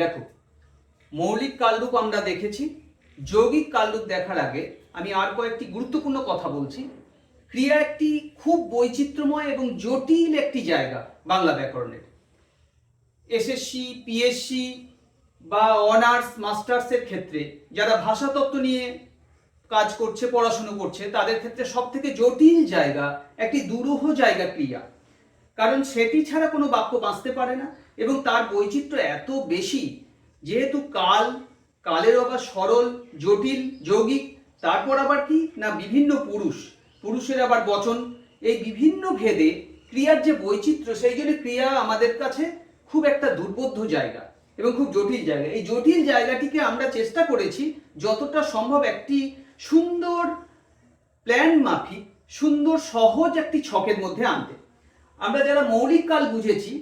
দেখো, মৌলিক কালরূপ আমরা দেখেছি, যৌগিক কালরূপ দেখার আগে আমি আর কয়েকটি গুরুত্বপূর্ণ কথা বলছি। ক্রিয়া একটি খুব বৈচিত্র্যময় এবং জটিল একটি জায়গা বাংলা ব্যাকরণের। এসএসসি পিএসসি বা অনার্স মাস্টার্সের ক্ষেত্রে যারা ভাষাতত্ত্ব নিয়ে কাজ করছে, পড়াশুনো করছে, তাদের ক্ষেত্রে সব থেকে জটিল জায়গা একটি দুরূহ জায়গা ক্রিয়া। কারণ সেটি ছাড়া কোনো বাক্য বাঁচতে পারে না এবং তার বৈচিত্র্য এত বেশি যেহেতু কাল কালের আবার সরল, জটিল, যৌগিক, তারপর আবার কি? না, বিভিন্ন পুরুষ। পুরুষের আবার বচন। এই বিভিন্ন ভেদে ক্রিয়ার যে বৈচিত্র্য, সেই জন্য ক্রিয়া আমাদের কাছে খুব একটা দুর্বোধ্য জায়গা এবং খুব জটিল জায়গা। এই জটিল জায়গাটিকে আমরা চেষ্টা করেছি যতটা সম্ভব একটি সুন্দর প্ল্যান মাফিক, সুন্দর সহজ একটি ছকের মধ্যে আনতে। আমরা যারা মৌলিক কাল বুঝেছি,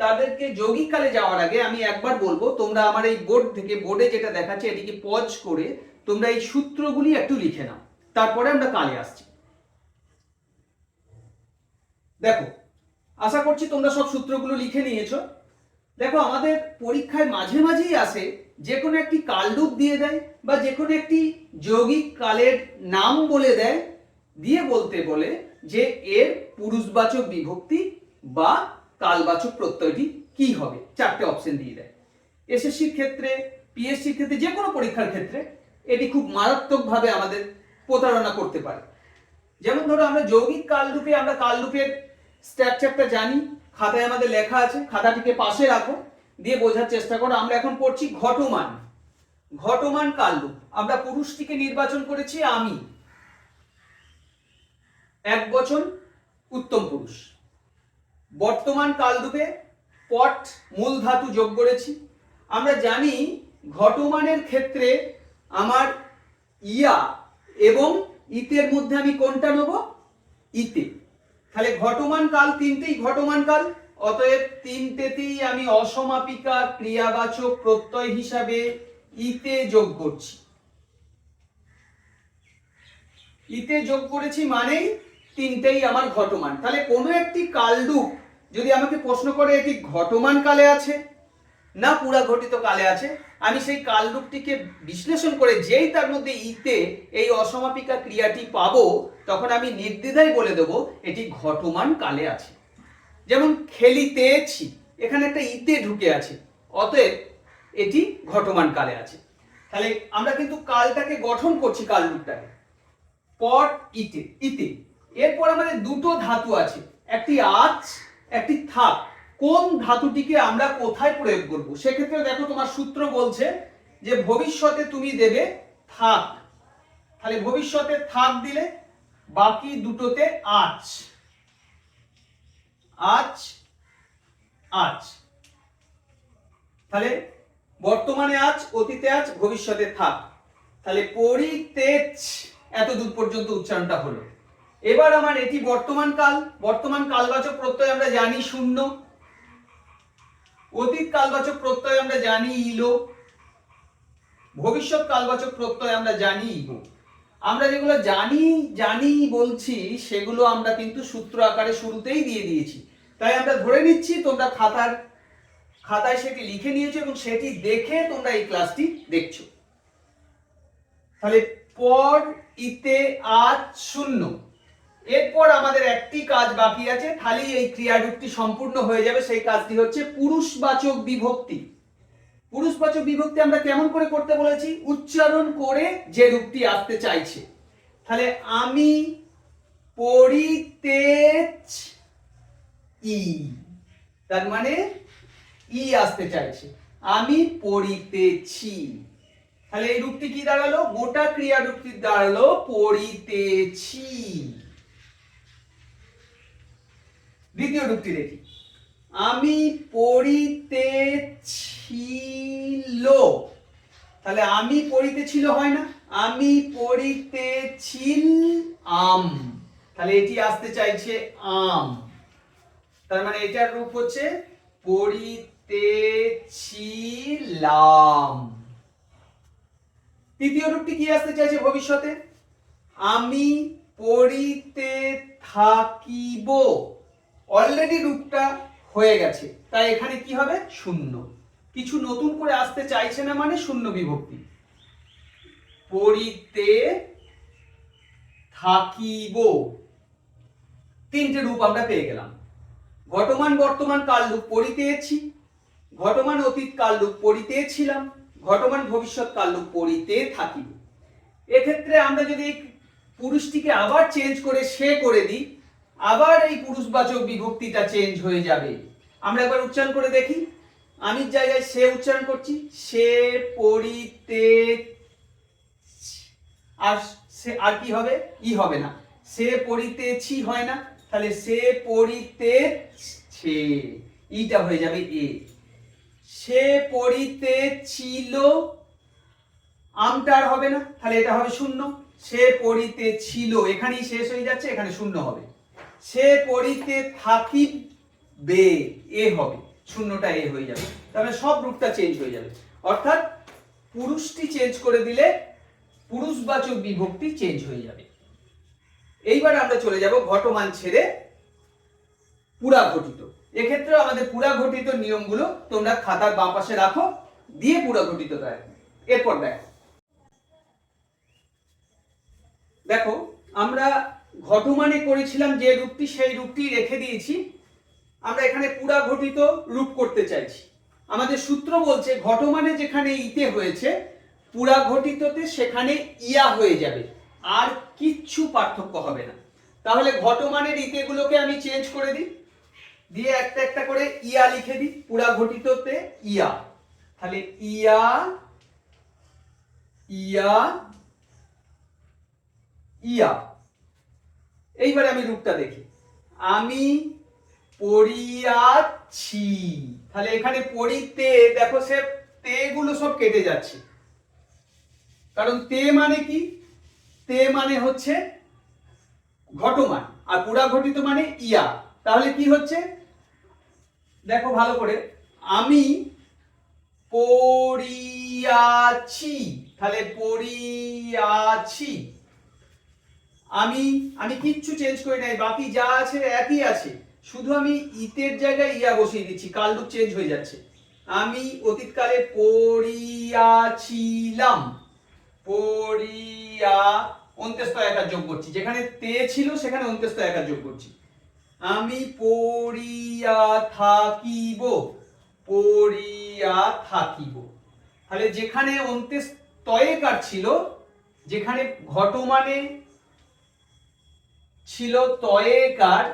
তাদেরকে যৌগিক কালে যাওয়ার আগে আমি একবার বলব, তোমরা আমার এই বোর্ড থেকে, বোর্ডে যেটা দেখাচ্ছে এটিকে পজ করে, তোমরা এই সূত্রগুলি একটু লিখে নাও। তারপরে আমরা কালে আসছি। দেখো, আশা করছি তোমরা সব সূত্রগুলো লিখে নিয়েছো। দেখো, আমাদের পরীক্ষায় মাঝে মাঝেই আসে যে কোনো একটি কালরূপ দিয়ে দেয় বা যে কোনো একটি যৌগিক কালের নাম বলে দেয়, দিয়ে বলতে বলে যে এর পুরুষবাচক বিভক্তি বা কালবাচক প্রত্যয়টি কি হবে? চারটে অপশন দিয়ে দেয়। এসএসসির ক্ষেত্রে পিএসসির ক্ষেত্রে যে কোনো পরীক্ষার ক্ষেত্রে এটি খুব মারাত্মকভাবে আমাদের প্রতারণা করতে পারে। যেমন ধরো, আমরা যৌগিক কালরূপে আমরা কালরূপের স্ট্রাকচারটা জানি, খাতায় আমাদের লেখা আছে, খাতাটিকে পাশে রাখো, দিয়ে বোঝার চেষ্টা করো, আমরা এখন পড়ছি ঘটমান। ঘটমান কালরূপ। আমরা পুরুষটিকে নির্বাচন করেছি আমি। এক বচন উত্তম পুরুষ। বর্তমান কালরূপে পট মূল ধাতু যোগ করেছি। আমরা জানি ঘটমানের ক্ষেত্রে আমার ইয়া এবং ইতের মধ্যে আমি কোনটা নেব? ইতে। তাহলে ঘটমান কাল তিনটেই ঘটমান কাল, অতএব তিনটেতেই আমি অসমাপিকা ক্রিয়াবাচক প্রত্যয় হিসাবে ইতে যোগ করছি। ইতে যোগ করেছি মানেই তিনটেই আমার ঘটমান। তাহলে কোনো একটি কালরূপ যদি আমাকে প্রশ্ন করে এটি ঘটমান কালে আছে না পুরা ঘটিত কালে আছে, আমি সেই কালরূপটিকে বিশ্লেষণ করে যেই তার মধ্যে ইতে এই অসমাপিকা ক্রিয়াটি পাবো, তখন আমি নির্দ্বিধায় বলে দেবো এটি ঘটমান কালে আছে। যেমন খেলিতেছি এখানে একটা ইতে ঢুকে আছে, অতএব এটি ঘটমান কালে আছে। তাহলে আমরা কিন্তু কালটাকে গঠন করছি কালরূপটাকে। পট ইতে ইতে। এরপর আমাদের দুটো ধাতু আছে, একটি আচ, একটি থাক কোন ধাতুটিকে আমরা কোথায় প্রয়োগ করব? সেক্ষেত্রে দেখো তোমার সূত্র বলছে যে ভবিষ্যতে তুমি দেবে থাক তাহলে ভবিষ্যতে থাক দিলে বাকি দুটোতে আচ। আচ আচ। তাহলে বর্তমানে আজ অতীতে আজ ভবিষ্যতে থাক তাহলে পরিতেজ এত দূর পর্যন্ত উচ্চারণটা হলো। এবার আমার এটি বর্তমান কাল, বর্তমান কালবাচক প্রত্যয় আমরা জানি শূন্য। অতীত কালবাচক প্রত্যয় আমরা জানি ইলো। ভবিষ্যৎ কালবাচক প্রত্যয় আমরা জানি ইগো। আমরা যেগুলো জানি জানি, বলছি, সেগুলো আমরা কিন্তু সূত্র আকারে শুরুতেই দিয়ে দিয়েছি। তাই আমরা ধরে নিচ্ছি, তোমরা খাতার, খাতায় সেটি লিখে নিয়েছো এবং সেটি দেখে তোমরা এই ক্লাসটি দেখছ। তাহলে পর ইতে আজ শূন্য। এরপর আমাদের একটি কাজ বাকি আছে, খালি এই ক্রিয়ারূপটি সম্পূর্ণ হয়ে যাবে, সেই কাজটি হচ্ছে পুরুষবাচক বিভক্তি। পুরুষবাচক বিভক্তি আমরা কেমন করে করতে বলেছি? উচ্চারণ করে যে রূপটি আসতে চাইছে। তাহলে আমি পড়িতেছ ই, তার মানে ই আসতে চাইছে। আমি পড়িতেছি তাহলে এই রূপটি কি দাঁড়াল? গোটা ক্রিয়া রূপটি দাঁড়াল পড়িতেছি দ্বিতীয় রূপটি দেখি। আমি পড়িতেছিল। তাহলে আমি পড়িতে ছিল হয় না? আমি পড়িতেছিল আম। তাহলে এটি আসতে চাইছে আম। তার মানে এটার রূপ হচ্ছে পড়িতেছিলাম। তৃতীয় রূপটি কি আসতে চাইছে ভবিষ্যতে? আমি পড়িতে থাকিব। অলরেডি রূপটা হয়ে গেছে। তাই এখানে কি হবে? শূন্য। কিছু নতুন করে আসতে চাইছে না মানে শূন্য বিভক্তি। পড়িতে থাকিব। তিনটে রূপ আমরা পেয়ে গেলাম। ঘটমান, বর্তমান, কাল রূপ পড়িতেছি ঘটমান, অতীত, কাল রূপ পড়িতেছিলাম ঘটমান, ভবিষ্যৎ, কাল রূপ পড়িতে থাকিব। এক্ষেত্রে আমরা যদি পুরুষটিকে আবার চেঞ্জ করে সে করে দিই আবার এই পুরুষবাচক বিভক্তিটা চেঞ্জ হয়ে যাবে। আমরা একবার উচ্চারণ করে দেখি। আমি জায়গায় সে উচ্চারণ করছি, সে পড়িতে আর সে, আর কি হবে? ই হবে না। সে পড়িতেছি হয় না, তাহলে সে পড়িতেছে ইটা হয়ে যাবে এ। সে পড়িতেছিল আমটা আর হবে না, তাহলে এটা হবে শূন্য। সে পড়িতে ছিল এখানেই শেষ হয়ে যাচ্ছে, এখানে শূন্য হবে। সে পড়িতে থাকিবে, এ হবে, শূন্যটা এ হয়ে যাবে। তাহলে সব রূপটা চেঞ্জ হয়ে যাবে। অর্থাৎ পুরুষটি চেঞ্জ করে দিলে পুরুষবাচক বিভক্তি চেঞ্জ হয়ে যাবে। এইবার আমরা চলে যাব ঘটমান ছেড়ে পুরা ঘটিত এক্ষেত্রে আমাদের পুরা ঘটিত নিয়মগুলো তোমরা খাতার বাম পাশে রাখো, দিয়ে পুরা ঘটিত এরপর দেখো। দেখো, আমরা ঘটমানে করেছিলাম যে রূপটি, সেই রূপটি রেখে দিয়েছি। আমরা এখানে পুরা ঘটিত রূপ করতে চাইছি। আমাদের সূত্র বলছে, ঘটমানে যেখানে ইতে হয়েছে, পুরা ঘটিততে সেখানে ইয়া হয়ে যাবে। আর কিচ্ছু পার্থক্য হবে না। তাহলে ঘটমানের ইতেগুলোকে আমি চেঞ্জ করে দিই। দিয়ে একটা একটা করে ইয়া লিখে দিই, পুরা ঘটিততে ইয়া। তাহলে ইয়া ইয়া ইয়া। এইবারে আমি রূপটা দেখি। আমি পড়িয়াছি। তাহলে এখানে পড়িতে, দেখো সে তে গুলো সব কেটে যাচ্ছে। কারণ তে মানে কি? তে মানে হচ্ছে ঘটমান, আর পুরা ঘটিত মানে ইয়া। তাহলে কি হচ্ছে? দেখো ভালো করে। আমি পড়িয়াছি। তাহলে পড়িয়াছি। আমি আমি কিচ্ছু চেঞ্জ করি নাই, বাকি যা আছে একই আছে। শুধু আমি ইতের জায়গায় ইয়া বসিয়ে দিচ্ছি, কাল রূপ চেঞ্জ হয়ে যাচ্ছে। আমি অতীতকালে পড়িয়াছিলাম, পড়িয়া অন্ত্যস্ত একার যোগ করছি। যেখানে তে ছিল, সেখানে অন্ত্যস্ত একার যোগ করছি। আমি পড়িয়া থাকিব পড়িয়া থাকিব। তাহলে যেখানে অন্ত্যস্তয়কার ছিল, যেখানে ঘটমানে ছিল তয়েকার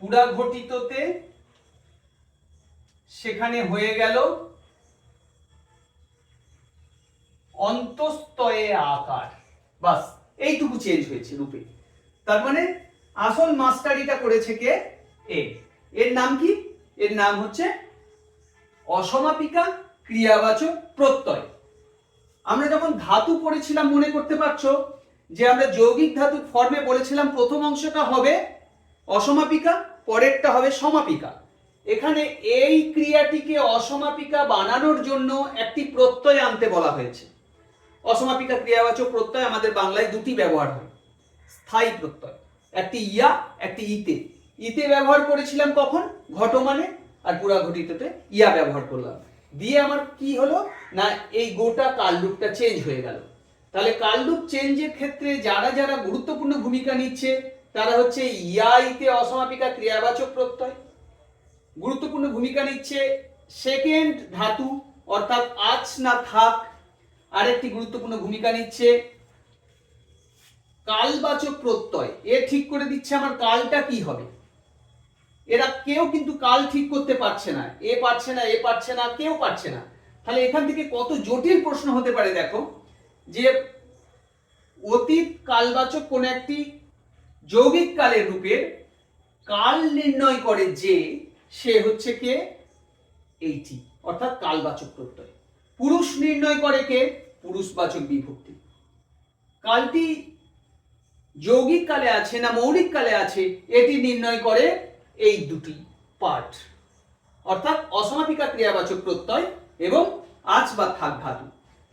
পুরা ঘটিততে সেখানে হয়ে গেল অন্তস্তয়ে আকার। বাস, এইটুকু চেঞ্জ হয়েছে রূপে। তার মানে আসল মাস্টারিটা করেছে কে? এ। এর নাম কি? এর নাম হচ্ছে অসমাপিকা ক্রিয়াবাচক প্রত্যয়। আমরা যখন ধাতু পড়েছিলাম, মনে করতে পারছ? যে আমরা যৌগিক ধাতু ফর্মে বলেছিলাম প্রথম অংশটা হবে অসমাপিকা, পরেরটা হবে সমাপিকা। এখানে এই ক্রিয়াটিকে অসমাপিকা বানানোর জন্য একটি প্রত্যয় আনতে বলা হয়েছে। অসমাপিকা ক্রিয়াবাচক প্রত্যয় আমাদের বাংলায় দুটি ব্যবহার হয়। স্থায়ী প্রত্যয়, একটি ইয়া, একটি ইতে। ইতে ব্যবহার করেছিলাম কখন? ঘটমানে, আর পুরা ঘটিততে ইয়া ব্যবহার করলাম। দিয়ে আমার কি হলো? না, এই গোটা কালরূপটা চেঞ্জ হয়ে গেল। তাহলে কালরূপ চেঞ্জের ক্ষেত্রে যারা যারা গুরুত্বপূর্ণ ভূমিকা নিচ্ছে, তারা হচ্ছে ইয়া ইতে অসমাপিকা ক্রিয়াবাচক প্রত্যয়। গুরুত্বপূর্ণ ভূমিকা নিচ্ছে সেকেন্ড ধাতু, অর্থাৎ আজ না থাক, আরেকটি গুরুত্বপূর্ণ ভূমিকা নিচ্ছে কালবাচক প্রত্যয়। এ ঠিক করে দিচ্ছে আমার কালটা কি হবে? এরা কেউ কিন্তু কাল ঠিক করতে পারছে না, এ পারছে না, এ পারছে না, কেউ পারছে না। তাহলে এখান থেকে কত জটিল প্রশ্ন হতে পারে দেখো। যে অতীত কালবাচক কোন একটি যৌগিক কালের রূপের কাল নির্ণয় করে যে, সে হচ্ছে কে? এইটি, অর্থাৎ কালবাচক প্রত্যয়। পুরুষ নির্ণয় করে কে? পুরুষবাচক বিভক্তি। কালটি যৌগিক কালে আছে না মৌলিক কালে আছে, এটি নির্ণয় করে এই দুটি পার্ট অর্থাৎ অসমাপিকা ক্রিয়াবাচক প্রত্যয় এবং আজ বা থাক ধাতু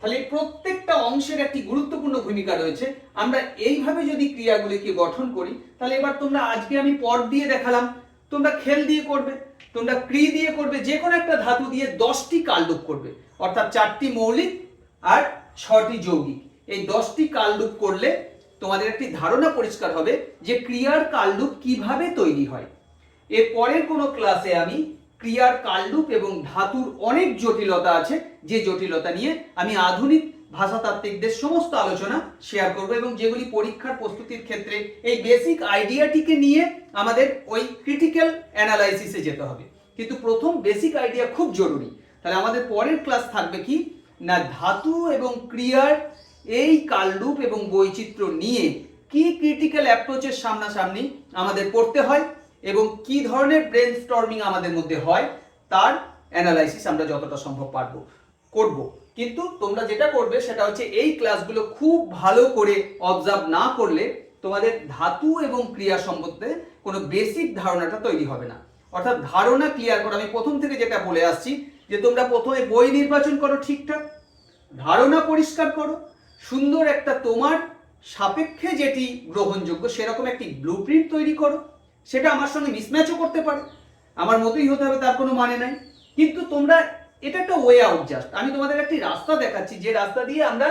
তাহলে প্রত্যেকটা অংশের একটি গুরুত্বপূর্ণ ভূমিকা রয়েছে। আমরা এইভাবে যদি ক্রিয়াগুলিকে গঠন করি, তাহলে এবার তোমরা আজকে আমি পট দিয়ে দেখালাম। তোমরা খেল দিয়ে করবে, তোমরা ক্রি দিয়ে করবে যে কোনো একটা ধাতু দিয়ে দশটি কালরূপ করবে। অর্থাৎ চারটি মৌলিক আর ছটি যৌগিক। এই দশটি কালরূপ করলে তোমাদের একটি ধারণা পরিষ্কার হবে যে ক্রিয়ার কালরূপ কীভাবে তৈরি হয়। এর পরের কোনো ক্লাসে আমি ক্রিয়ার কালরূপ এবং ধাতুর অনেক জটিলতা আছে। যে জটিলতা নিয়ে আমি আধুনিক ভাষাতাত্ত্বিকদের সমস্ত আলোচনা শেয়ার করব এবং যেগুলি পরীক্ষার প্রস্তুতির ক্ষেত্রে এই বেসিক আইডিয়াটিকে নিয়ে আমাদের ওই ক্রিটিক্যাল অ্যানালাইসিসে যেতে হবে। কিন্তু প্রথম বেসিক আইডিয়া খুব জরুরি। তাহলে আমাদের পরের ক্লাস থাকবে কি? না, ধাতু এবং ক্রিয়ার এই কালরূপ এবং বৈচিত্র্য নিয়ে কি ক্রিটিক্যাল অ্যাপ্রোচের সামনাসামনি আমাদের পড়তে হয়? এবং কি ধরনের ব্রেন স্টর্মিং আমাদের মধ্যে হয়, তার অ্যানালাইসিস আমরা যতটা সম্ভব পারব, করব। কিন্তু তোমরা যেটা করবে সেটা হচ্ছে এই ক্লাসগুলো খুব ভালো করে অবজার্ভ না করলে তোমাদের ধাতু এবং ক্রিয়া সম্বন্ধে কোনো বেসিক ধারণাটা তৈরি হবে না। অর্থাৎ ধারণা ক্লিয়ার করো, আমি প্রথম থেকে যেটা বলে আসছি যে তোমরা প্রথমে বই নির্বাচন করো ঠিকঠাক, ধারণা পরিষ্কার করো, সুন্দর একটা তোমার সাপেক্ষে যেটি গ্রহণযোগ্য সেরকম একটি ব্লুপ্রিন্ট তৈরি করো। সেটা আমার সঙ্গে মিসম্যাচও করতে পারে। আমার মতোই হতে হবে, তার কোনো মানে নাই। কিন্তু তোমরা, এটা একটা ওয়ে আউট জাস্ট আমি তোমাদের একটি রাস্তা দেখাচ্ছি, যে রাস্তা দিয়ে আমরা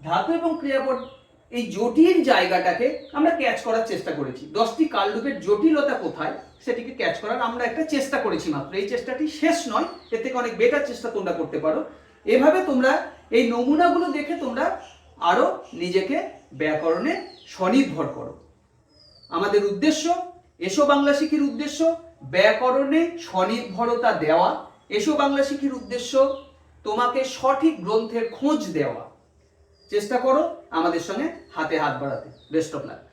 ধাতু এবং ক্রিয়াপদ, এই জটিল জায়গাটাকে আমরা ক্যাচ করার চেষ্টা করেছি। দশটি কালরূপের জটিলতা কোথায়, সেটিকে ক্যাচ করার আমরা একটা চেষ্টা করেছি মাত্র। এই চেষ্টাটি শেষ নয়, এর থেকে অনেক বেটার চেষ্টা তোমরা করতে পারো। এভাবে তোমরা এই নমুনাগুলো দেখে তোমরা আরও নিজেকে ব্যাকরণে স্বনির্ভর করো। আমাদের উদ্দেশ্য এসো বাংলা শিখির উদ্দেশ্য, ব্যাকরণে স্বনির্ভরতা দেওয়া। এসো বাংলা শিখির উদ্দেশ্য, তোমাকে সঠিক গ্রন্থের খোঁজ দেওয়া। চেষ্টা করো আমাদের সঙ্গে হাতে হাত বাড়াতে। Best of luck